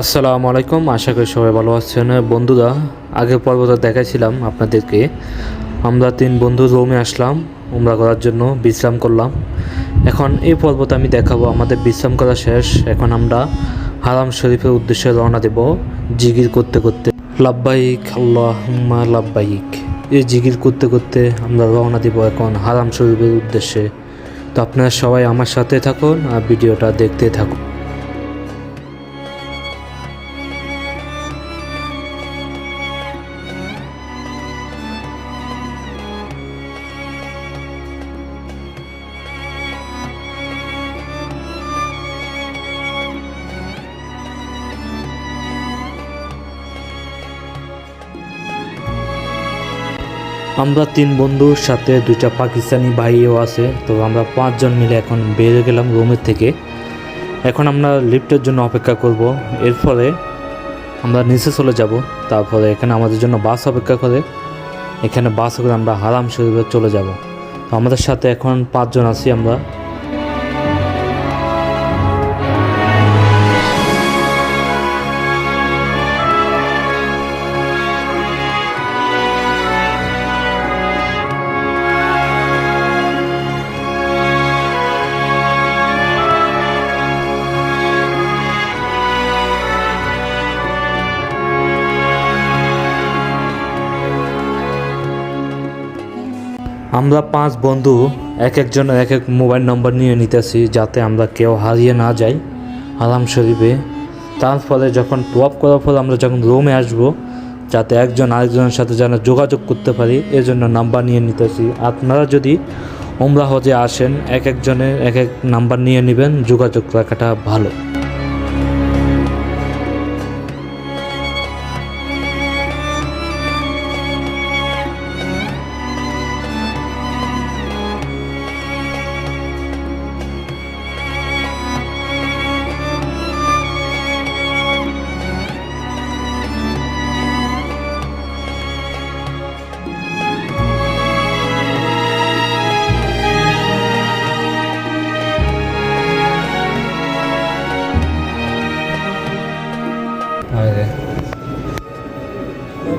আসসালামু আলাইকুম, আশা করি সবাই ভালো আছেন। বন্ধুরা, আগের পর্বতে দেখাইছিলাম আপনাদেরকে। আমরা তিন বন্ধু রোমে আসলাম, উমরা করার জন্য বিশ্রাম করলাম। এখন এই পর্বতে আমি দেখাবো, আমাদের বিশ্রাম করা শেষ। এখন আমরা হারাম শরীফের উদ্দেশ্যে রওনা দেব জিগির করতে করতে। লাব্বাইক, আল্লাহুম্মা লাভবাহিক এই জিগির করতে করতে আমরা রওনা দেব এখন হারাম শরীফের উদ্দেশ্যে। তো আপনারা সবাই আমার সাথে থাকুন আর ভিডিওটা দেখতে থাকুন। আমরা তিন বন্ধুর সাথে দুইটা পাকিস্তানি ভাইও আছে, তো আমরা পাঁচজন মিলে এখন বেরিয়ে গেলাম রুমের থেকে। এখন আমরা লিফটের জন্য অপেক্ষা করব। এর ফলে আমরা নিচে চলে যাব। তারপরে এখানে আমাদের জন্য বাস অপেক্ষা করে। এখানে বাস করে আমরা হারাম শরীফে চলে যাব। তো আমাদের সাথে এখন পাঁচজন আছি আমরা। আমরা পাঁচ বন্ধু এক একজনের এক এক মোবাইল নম্বর নিয়ে নিতেছি যাতে আমরা কেউ হারিয়ে না যাই হারাম শরীফে। তারপরে যখন টপ করার পর আমরা যখন রুমে আসব, যাতে একজন আরেকজনের সাথে যেন যোগাযোগ করতে পারি এর জন্য নাম্বার নিয়ে নিতেছি। আপনারা যদি ওমরা হজে আসেন, এক একজনের এক এক নাম্বার নিয়ে নেবেন, যোগাযোগ রাখাটা ভালো।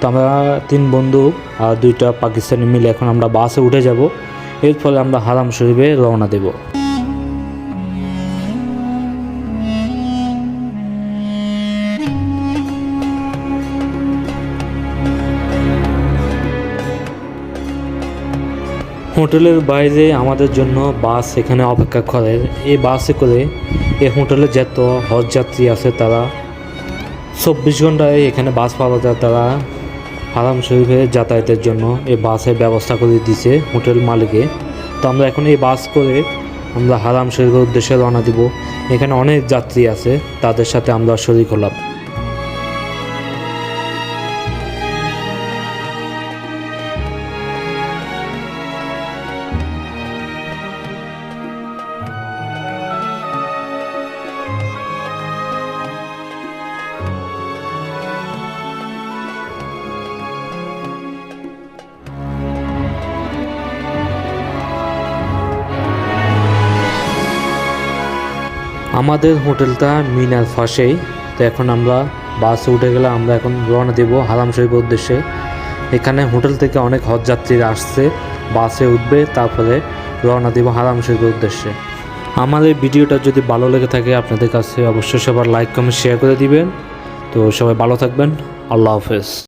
তো আমরা তিন বন্ধু আর দুইটা পাকিস্তানি মিলে এখন আমরা বাসে উঠে যাব। এর ফলে আমরা হারাম শরীফে রওনা দেব। হোটেলের বাইরে আমাদের জন্য বাস এখানে অপেক্ষা করে। এই বাসে করে এই হোটেলে যত হজ যাত্রী আছে তারা। চব্বিশ ঘন্টায় এখানে বাস পাওয়া যায় তারা। হারাম শরীফে যাতায়াতের জন্য এই বাসের ব্যবস্থা করে দিছে হোটেল মালিকে। তো আমরা এখন এই বাস করে আমরা হারাম শরীফের উদ্দেশ্যে রওনা দিব। এখানে অনেক যাত্রী আছে, তাদের সাথে আমরা শরিক হলাম। আমাদের হোটেলটা মিনার ফাঁসেই। তো এখন আমরা বাসে উঠে গেলে আমরা এখন রওনা দেব হারাম শরীফের উদ্দেশ্যে। এখানে হোটেল থেকে অনেক হজ যাত্রীরা আসছে, বাসে উঠবে, তারপরে রওনা দেব হারাম শরীফের উদ্দেশ্যে। আমার এই ভিডিওটা যদি ভালো লেগে থাকে, আপনাদের কাছে অবশ্যই সবার লাইক কমেন্ট শেয়ার করে দিবেন। তো সবাই ভালো থাকবেন, আল্লাহ হাফেজ।